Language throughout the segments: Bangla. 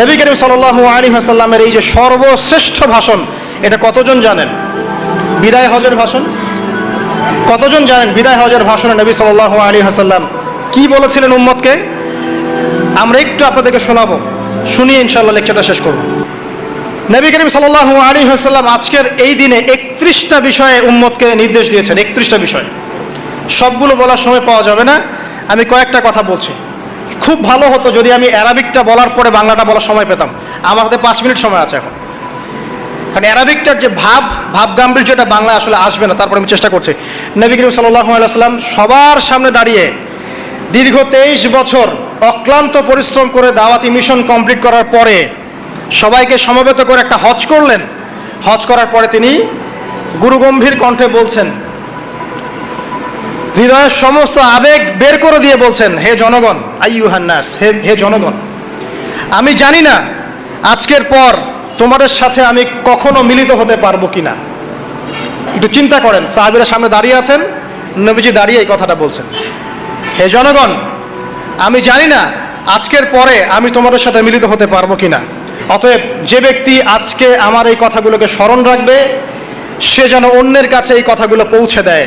নবী করিম সাল্লাহ আলী হাসাল্লামের এই যে সর্বশ্রেষ্ঠ ভাষণ, এটা কতজন জানেন? বিদায় হজের ভাষণ? কতজন জানেন বিদায় হজের ভাষণে নবী সাল্লাহ আলী হাসাল্লাম কি বলেছিলেন উম্মতকে? আমরা একটু আপনাদেরকে শোনাবো। শুনিয়ে ইনশাল্লাহ লেকচারটা শেষ করব। নবী করিম সাল্লাহ আলী হাসাল্লাম আজকের এই দিনে একত্রিশটা বিষয়ে উম্মতকে নির্দেশ দিয়েছেন, একত্রিশটা বিষয়। সবগুলো বলার সময় পাওয়া যাবে না। আমি কয়েকটা কথা বলছি। খুব ভালো হতো যদি আমি অ্যারাবিকটা বলার পরে বাংলাটা বলার সময় পেতাম। আমার হাতে পাঁচ মিনিট সময় আছে এখন। কারণ অ্যারাবিকটার যে ভাব ভাব গাম্ভীর্যটা বাংলায় আসলে আসবে না, তারপরে আমি চেষ্টা করছি। নবী করিম সাল্লাহ সবার সামনে দাঁড়িয়ে দীর্ঘ তেইশ বছর অক্লান্ত পরিশ্রম করে দাওয়াতি মিশন কমপ্লিট করার পরে সবাইকে সমবেত করে একটা হজ করলেন। হজ করার পরে তিনি গুরুগম্ভীর কণ্ঠে বলছেন হৃদয়ের সমস্ত আবেগ বের করে দিয়ে বলছেন, হে জনগণ, আইয়ুহান্নাস, হে হে জনগণ, আমি জানি না আজকের পর তোমাদের সাথে আমি কখনো মিলিত হতে পারব কিনা। একটু চিন্তা করেন, সাহাবিরা সামনে দাঁড়িয়ে আছেন, নবীজি দাঁড়িয়ে এই কথাটা বলছেন। হে জনগণ, আমি জানি না আজকের পরে আমি তোমাদের সাথে মিলিত হতে পারব কিনা। অতএব যে ব্যক্তি আজকে আমার এই কথাগুলোকে স্মরণ রাখবে, সে যেন অন্যের কাছে এই কথাগুলো পৌঁছে দেয়।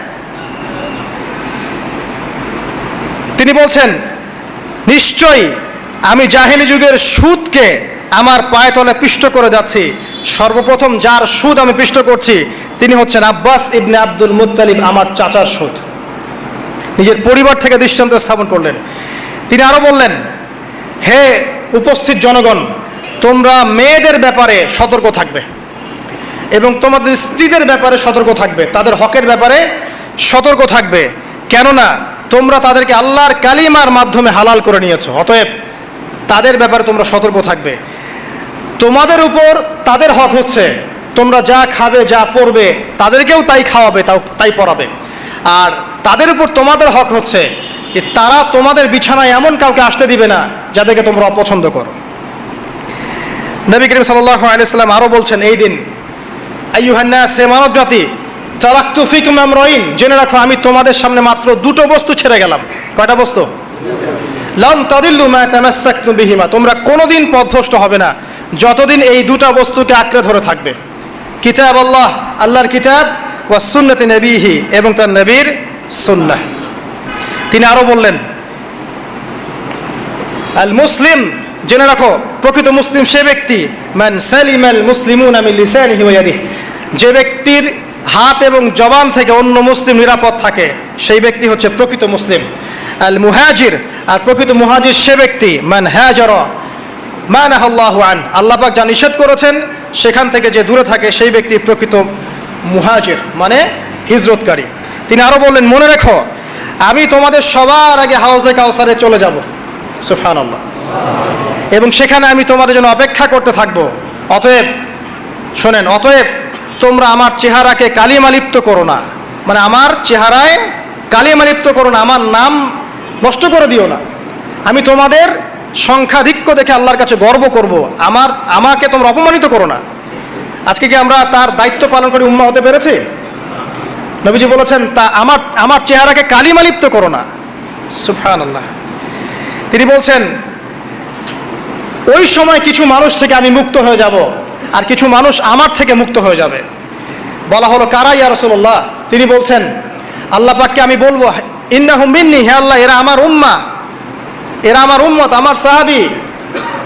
তিনি বলছেন, নিশ্চয়ই আমি জাহিলি যুগের সুদকে আমার পায়ে তলে পিষ্ট করে যাচ্ছি। সর্বপ্রথম যার সুদ আমি পিষ্ট করছি, তিনি হচ্ছেন আব্বাস ইবনে আব্দুল মুত্তালিব, আমার চাচার সুদ। নিজের পরিবার থেকে দৃষ্টান্ত স্থাপন করলেন। তিনি আরও বললেন, হে উপস্থিত জনগণ, তোমরা মেয়েদের ব্যাপারে সতর্ক থাকবে এবং তোমাদের স্ত্রীদের ব্যাপারে সতর্ক থাকবে। তাদের হকের ব্যাপারে সতর্ক থাকবে। কেননা তোমরা তাদেরকে আল্লাহর কালিমার মাধ্যমে হালাল করে নিয়েছো। অতএব তাদের ব্যাপারে তোমরা সতর্ক থাকবে। তোমাদের উপর তাদের হক হচ্ছে, তোমরা যা খাবে, যা পড়বে, তাদেরকেও তাই খাওয়াবে, তাও তাই পড়াবে। আর তাদের উপর তোমাদের হক হচ্ছে যে তারা তোমাদের বিছানায় এমন কাউকে আসতে দিবে না, যাদেরকে তোমরা অপছন্দ করো। নবী করিম সাল্লাহ আলিয়াল্লাম আরও বলছেন, এই দিন আইয়ুহান্না সে মানব জাতি চালাক্তু ফিকুম আমরাইন। জেনে রাখো, আমি তোমাদের সামনে মাত্র দুটো বস্তু ছেড়ে গেলাম। কয়টা বস্তু? লাম তাদিল্লু মা বিহিমা। তোমরা কোনোদিন পথভ্রষ্ট হবে না। যতদিন এই দুটা বস্তুকে আঁকড়ে ধরে থাকবে। কিতাব আল্লাহ, আল্লাহর কিতাব, ওয়া সুন্নতি নবীহি এবং তার নবীর সুন্নাহ। তিনি আরও বললেন, আল মুসলিম, জেনে রাখো, প্রকৃত মুসলিম সে ব্যক্তি, মান সালিম আল মুসলিমুন আমি লিসানিহি ওয়া ইয়াদিহি। যে ব্যক্তির হাত এবং জবান থেকে অন্য মুসলিম নিরাপদ থাকে। সেই ব্যক্তি হচ্ছে প্রকৃত মুসলিম। আল মুহাজির, আর প্রকৃত মুহাজির সে ব্যক্তি, মান হ্যাজর মানাহ আল্লাহ আন। আল্লাহ পাক যা নিষেধ করেছেন, সেখান থেকে যে দূরে থাকে, সেই ব্যক্তি প্রকৃত মুহাজির মানে হিজরতকারী। তিনি আরও বললেন, মনে রেখো, আমি তোমাদের সবার আগে হাউজে কাউসারে চলে যাব। সুফান আল্লাহ এবং সেখানে আমি তোমাদের জন্য অপেক্ষা করতে থাকব। অতএব, শোনেন, অতএব তোমরা আমার চেহারাকে কালিমালিপ্ত করো না। মানে আমার চেহারায় কালিমালিপ্ত করো না, আমার নাম নষ্ট করে দিও না। আমি তোমাদের সংখ্যাধিক্য দেখে আল্লাহর কাছে গর্ব করব। আমার, আমাকে তোমরা অপমানিত করো না। আজকে কি আমরা তার দায়িত্ব পালন করে উম্মা হতে পেরেছি? নবীজি বলেছেন, তা আমার আমার চেহারাকে কালিমালিপ্ত করো না। সুফান আল্লাহ তিনি বলছেন, ওই সময় কিছু মানুষ থেকে আমি মুক্ত হয়ে যাব, আর কিছু মানুষ আমার থেকে মুক্ত হয়ে যাবে। বলা হলো, কারা ইয়া রসুল্লাহ তিনি বলছেন, আল্লাহ পাককে আমি বলব, ইন্নাহুম মিন্নি, হে আল্লাহ, এরা আমার উম্মা। এরা আমার উম্মত, আমার সাহাবি।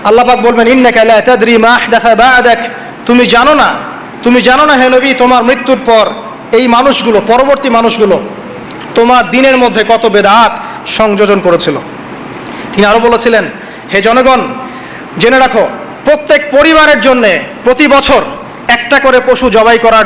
আল্লাহ পাক বলবেন, ইন্নাকা লা তাদরি মা আহদাথা বা'দাক। তুমি জানো না, তুমি জানো না হে নবী, তোমার মৃত্যুর পর এই মানুষগুলো, পরবর্তী মানুষগুলো তোমার দিনের মধ্যে কত বেদাত সংযোজন করেছিল? তিনি আরও বলেছিলেন, হে জনগণ, জেনে রাখো, প্রত্যেক পরিবারের জন্যে প্রতি বছর একটা করে পশু জবাই করার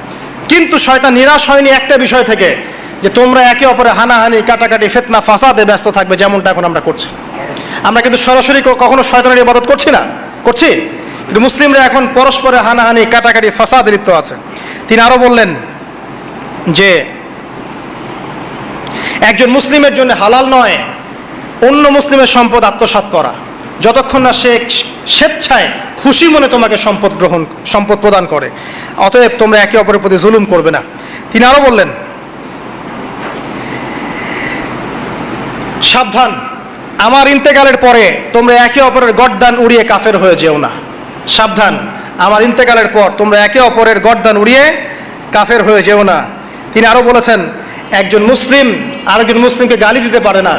কিন্তু শয়তান নিরাশ হয়নি একটা বিষয় থেকে, যে তোমরা একে অপরে হানাহানি, কাটাকাটি, ফেতনা, ফাসাদে ব্যস্ত থাকবে, যেমনটা এখন আমরা করছি। আমরা কিন্তু সরাসরি কখনো শয়তানের ইবাদত করছি না? করছি? কিন্তু মুসলিমরা এখন পরস্পরে হানাহানি, কাটাকাটি, ফাসাদে লিপ্ত আছে। তিনি আরও বললেন যে, একজন মুসলিমের জন্য হালাল নয়, অন্য মুসলিমের সম্পদ আত্মসাৎ করা। যতক্ষণ না সে স্বেচ্ছায় খুশি মনে তোমাকে সম্পদ গ্রহণ, সম্পদ প্রদান করে। অতএব তোমরা একে অপরের প্রতি জুলুম করবে না। তিনি আরও বললেন, সাবধান, আমার ইন্তেকালের পরে তোমরা একে অপরের গড্ডান উড়িয়ে কাফের হয়ে যেও না। সাবধান, আমার ইন্তেকালের পর তোমরা একে অপরের গড্ডান উড়িয়ে কাফের হয়ে যেও না। তিনি আরও বলেছেন, একজন মুসলিম আরেকজন মুসলিমকে গালি দিতে পারে না।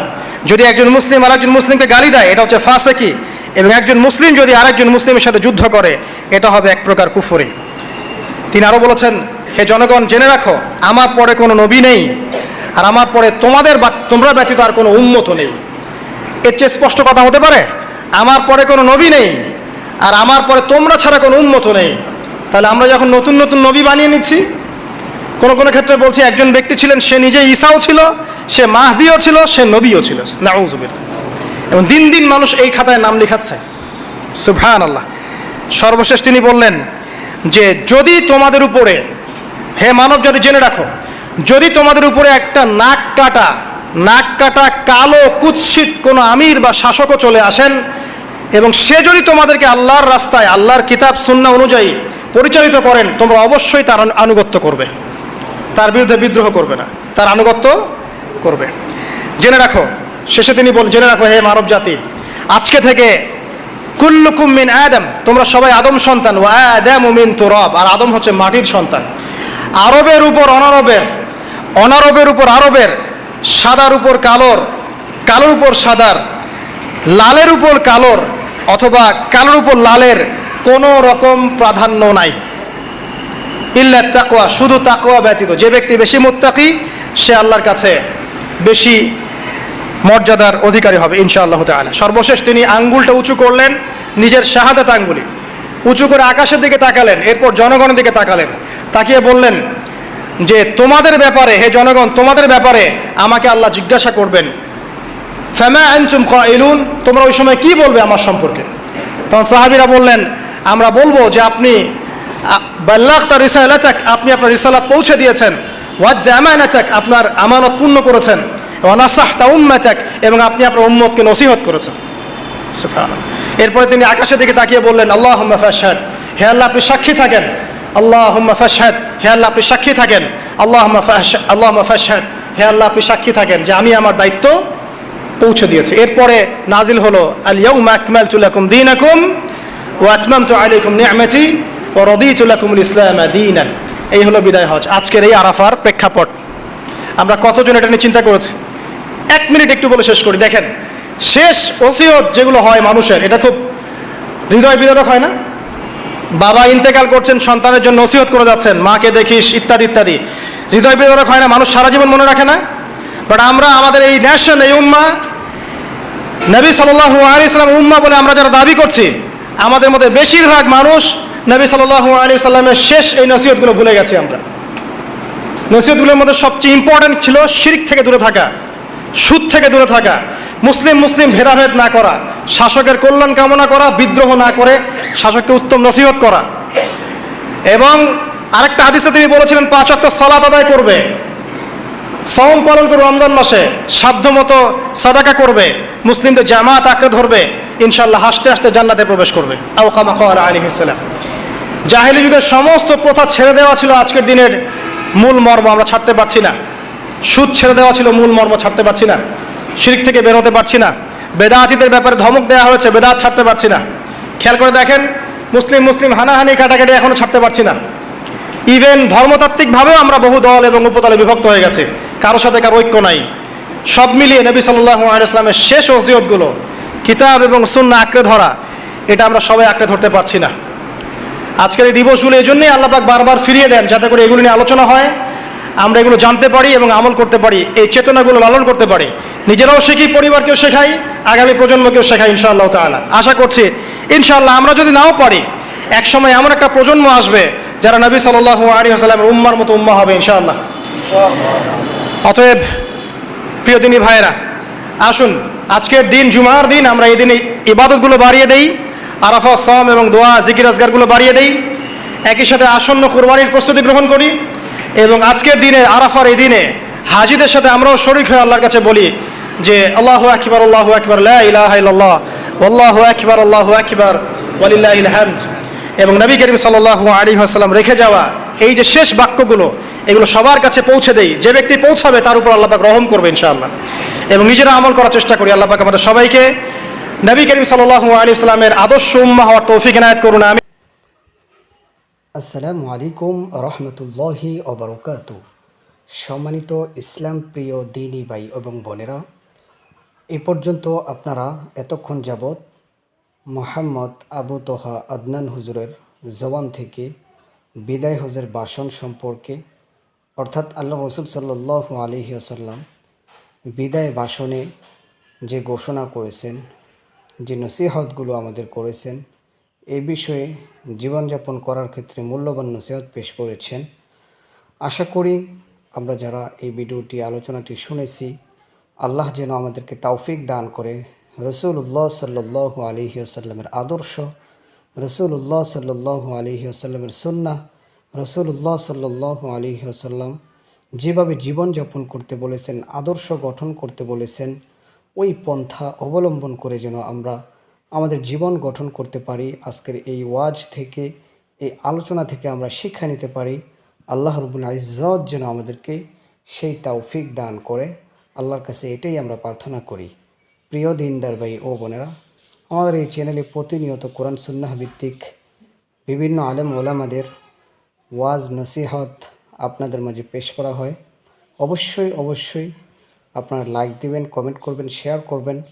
যদি একজন মুসলিম আরেকজন মুসলিমকে গালি দেয়, এটা হচ্ছে ফাঁসেকি। এবং একজন মুসলিম যদি আরেকজন মুসলিমের সাথে যুদ্ধ করে, এটা হবে এক প্রকার কুফরি। তিনি আরও বলেছেন, হে জনগণ, জেনে রাখো, আমার পরে কোনো নবী নেই, আর আমার পরে তোমাদের তোমরা ব্যতীত আর কোনো উন্মত নেই। এর চেয়ে স্পষ্ট কথা হতে পারে, আমার পরে কোনো নবী নেই, আর আমার পরে তোমরা ছাড়া কোনো উন্মত নেই। তাহলে আমরা যখন নতুন নতুন নবী বানিয়ে নিচ্ছি, কোনো কোনো ক্ষেত্রে বলছি, একজন ব্যক্তি ছিলেন, সে নিজে ঈসাও ছিল সে মাহদিও ছিল, সে নবীও ছিল। নাউজুবিল্লাহ এবং দিন দিন মানুষ এই খাতায় নাম লেখাচ্ছে। সুবহান আল্লাহ সর্বশেষ তিনি বললেন যে, যদি তোমাদের উপরে, হে মানব, যদি জেনে রাখো, যদি তোমাদের উপরে একটা নাক কাটা নাক কাটা কালো কুৎসিত কোনো আমির বা শাসকও চলে আসেন, এবং সে যদি তোমাদেরকে আল্লাহর রাস্তায়, আল্লাহর কিতাব, সুন্না অনুযায়ী পরিচালিত করেন, তোমরা অবশ্যই তার আনুগত্য করবে। তার বিরুদ্ধে বিদ্রোহ করবে না। তার আনুগত্য করবে। জেনে রাখো, শেষে তিনি বল, জেনে রাখো, হে মানব জাতি, আজকে থেকে কুল্লুকুম মিন আদম, তোমরা সবাই আদম সন্তান ও আদম মিন তুরব, আর আদম হচ্ছে মাটির সন্তান। আরবের উপর অনারবের অনারবের উপর আরবের, সাদার উপর কালোর কালোর উপর সাদার, লালের উপর কালোর, অথবা কালোর উপর লালের কোনো রকম প্রাধান্য নাই। ইল্লা তাকওয়া, শুধু তাকওয়া ব্যতীত, যে ব্যক্তি বেশি মুত্তাকি, সে আল্লাহর কাছে বেশি মর্যাদার অধিকারী হবে ইনশাআল্লাহ তাআলা। সর্বশেষ তিনি আঙ্গুলটা উঁচু করলেন, নিজের শাহাদাত আঙ্গুলি উঁচু করে আকাশের দিকে তাকালেন, এরপর জনগণের দিকে তাকালেন, তাকিয়ে বললেন, যে তোমাদের ব্যাপারে, হে জনগণ, তোমাদের ব্যাপারে আমাকে আল্লাহ জিজ্ঞাসা করবেন। ফ্যামা আনচুম কাইলুন? তোমরা ওই সময় কি বলবে আমার সম্পর্কে? তখন সাহাবিরা বললেন, আমরা বলব যে আপনি বাল্লাহ তার রিসালাচাক আপনি আপনার রিসালাত পৌঁছে দিয়েছেন। ওয়াজ জামানাচাক, আপনার আমানত পূর্ণ করেছেন। ওয়ানাসাহ তা উম্মাচাক, এবং আপনি আপনার উম্মতকে নসিহত করেছেন। এরপরে তিনি আকাশের দিকে তাকিয়ে বললেন আল্লাহ ফাশহাদ, হে আল্লাহ আপনি সাক্ষী থাকেন। আল্লাহ ফাশহাদ, হে আল্লাহ আপনি সাক্ষী থাকেন। আল্লাহ আল্লাহ ফাশহাদ, হে আল্লাহ আপনি সাক্ষী থাকেন যে আমি আমার দায়িত্ব পৌঁছে দিয়েছি। এরপরে নাজিল হলো আল ইয়াউমা আকমালতু লাকুম দীনাকুম ওয়াতমামতু আলাইকুম নি'মাতি, ওয়া রাদিতু লাকুমুল ইসলাম দীনান। এই হলো বিদায় হজ। আজকের এই আরাফার প্রেক্ষাপট। আমরা কতজন এটা নিয়ে চিন্তা করেছি? এক মিনিট একটু বলে শেষ করি। দেখেন, শেষ ওসিয়ত যেগুলো হয় মানুষের, এটা খুব হৃদয় বিদারক হয় না? বাবা ইন্তেকাল করছেন, সন্তানের জন্য নসিহত করে যাচ্ছেন, মাকে দেখিস, ইত্যাদি ইত্যাদি। হৃদয় বিদারক হয় না, মানুষ সারা জীবন মনে রাখে না। বাট আমরা, আমাদের এই ন্যাশন এই উম্মা, নবী সাল্লাহ আলী ইসলাম উম্মা বলে আমরা যারা দাবি করছি, আমাদের মধ্যে বেশিরভাগ মানুষ নবী সাল্লাহ আলী সাল্লামের শেষ এই নসিহতগুলো ভুলে গেছি আমরা। নসিহতগুলোর মধ্যে সবচেয়ে ইম্পর্ট্যান্ট ছিল শিরিক থেকে দূরে থাকা, সুদ থেকে দূরে থাকা, মুসলিম মুসলিম ভেদাভেদ না করা, শাসকের কল্যাণ কামনা করা, বিদ্রোহ না করে শাসককে উত্তম নসিহত করা। এবং আরেকটা হাদিসে তিনি বলেছিলেন, পাঁচ অক্ট সলাত আদায় করবে সম পালন করবে রমজান মাসে সাধ্যমতো সাদাকা করবে, মুসলিমদের জামাত আঁকড়ে ধরবে ইনশাল্লাহ হাসতে হাসতে জান্নাতে প্রবেশ করবে। আউকামা আলী ইসলাম জাহেলি যুগের সমস্ত প্রথা ছেড়ে দেওয়া ছিল আজকের দিনের মূল মর্ম, আমরা ছাড়তে পারছি না। সুদ ছেড়ে দেওয়া ছিল মূল মর্ম, ছাড়তে পারছি না। শিরিক থেকে বেরোতে পারছি না। বেদাহাতিদের ব্যাপারে ধমক দেওয়া হয়েছে, বেদাত ছাড়তে পারছি না। খেয়াল করে দেখেন, মুসলিম মুসলিম হানাহানি কাটাকাটি এখনও ছাড়তে পারছি না। ইভেন ধর্মতাত্ত্বিকভাবেও আমরা বহু দল এবং উপদলে বিভক্ত হয়ে গেছে। কারও সাথে কারও ঐক্য নাই। সব মিলিয়ে নবী সাল্লাহ আলাইসলামের শেষ ওসিয়তগুলো, কিতাব এবং সুন্না আঁকড়ে ধরা, এটা আমরা সবাই আঁকড়ে ধরতে পারছি না। আজকের এই দিবসগুলো এই জন্যই আল্লাপাক বারবার ফিরিয়ে দেন, যাতে করে এগুলো নিয়ে আলোচনা হয়, আমরা এগুলো জানতে পারি এবং আমল করতে পারি, এই চেতনাগুলো লালন করতে পারি। নিজেরাও শিখি, পরিবারকেও শেখাই, আগামী প্রজন্মকেও শেখাই ইনশাআল্লাহ তাআলা। আশা করছি, ইনশাআল্লাহ আমরা যদি নাও পারি, একসময় এমন একটা প্রজন্ম আসবে যারা নবী সাল্লাল্লাহু আলাইহি ওয়াসাল্লামের উম্মার মতো উম্মা হবে ইনশাআল্লাহ। অতএব, প্রিয় দিনী ভাইয়েরা, আসুন, আজকের দিন, জুমার দিন আমরা এই দিনে ইবাদতগুলো বাড়িয়ে দেই। আরাফা সম এবং দোয়া, জিকির আজগারগুলো বাড়িয়ে দেই। একই সাথে আসন্ন কোরবানির প্রস্তুতি গ্রহণ করি এবং আজকের দিনে, আরাফার এই দিনে হাজিদের সাথে আমরাও শরিক হয়ে আল্লাহর কাছে বলি যে, আল্লাহু আকবার আল্লাহু আকবার ইলাহা আল্লাহু আকবার আল্লাহু আকবার, ওয়ালিল্লাহিল হামদ। এবং নবী করিম সাল্লাল্লাহু আলাইহি ওয়াসাল্লাম রেখে যাওয়া এই যে শেষ বাক্যগুলো, এগুলো সবার কাছে পৌঁছে দেই। যে ব্যক্তি পৌঁছাবে, তার উপর আল্লাহ পাক রহম করবে ইনশাআল্লাহ। এবং নিজেরা আমল করার চেষ্টা করি, আল্লাহ পাক আমাদের সবাইকে নবী করিম সাল্লাল্লাহু আলাইহি ওয়াসাল্লামের আদর্শ উম্মাহ হওয়ার তৌফিক এনায়েত করুন আমি আসসালামু আলাইকুম রহমতুল্লাহি অবরকাত সম্মানিত ইসলাম প্রিয় দিনী ভাই এবং বোনেরা, এ পর্যন্ত আপনারা এতক্ষণ যাবৎ মোহাম্মদ আবু তোহা আদনান হুজুরের জবান থেকে বিদায় হজের বাসন সম্পর্কে, অর্থাৎ আল্লাহ রসুল সাল্লাহ আলহি আসাল্লাম বিদায় ভাষণে যে ঘোষণা করেছেন যে নসিহতগুলো আমাদের করেছেন, এ বিষয়ে জীবনযাপন করার ক্ষেত্রে মূল্যবান নসিহত পেশ করেছেন। আশা করি আমরা যারা এই ভিডিওটি, আলোচনাটি শুনেছি, আল্লাহ যেন আমাদেরকে তৌফিক দান করে। রসুল্লাহ সাল্লাহ আলহি আসাল্লামের আদর্শ রসুল্লাহ সাল্লাহ আলহি আসাল্লামের সুন্না রসুল্লাহ সাল্লাহ আলহি আসাল্লাম যেভাবে জীবনযাপন করতে বলেছেন, আদর্শ গঠন করতে বলেছেন ওই পন্থা অবলম্বন করে যেন আমরা আমাদের জীবন গঠন করতে পারি, আজকের এই ওয়াজ থেকে, এই আলোচনা থেকে আমরা শিক্ষা নিতে পারি। আল্লাহ রবুল ইজ্জত যেন আমাদেরকে সেই তৌফিক দান করে। আল্লাহর কাছে এটাই আমরা প্রার্থনা করি। প্রিয় দিনদার ভাই ও বোনেরা, আমাদের এই চ্যানেলে প্রতিনিয়ত কোরআন সুন্নাহ ভিত্তিক বিভিন্ন আলেম ওলামাদের ওয়াজ, নসিহত আপনাদের মাঝে পেশ করা হয়। অবশ্যই অবশ্যই আপনারা লাইক দিবেন কমেন্ট করবেন শেয়ার করবেন।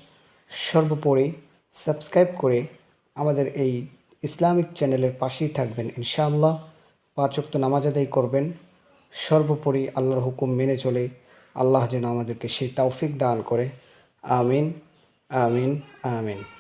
সর্বোপরি সাবস্ক্রাইব করে আমাদের এই ইসলামিক চ্যানেলের পাশেই থাকবেন, ইনশাআল্লাহ। পাঁচ ওয়াক্ত নামাজ আদায় করবেন। সর্বোপরি আল্লাহর হুকুম মেনে চলে। আল্লাহ যেন আমাদেরকে সেই তৌফিক দান করে। আমিন আমিন আমিন।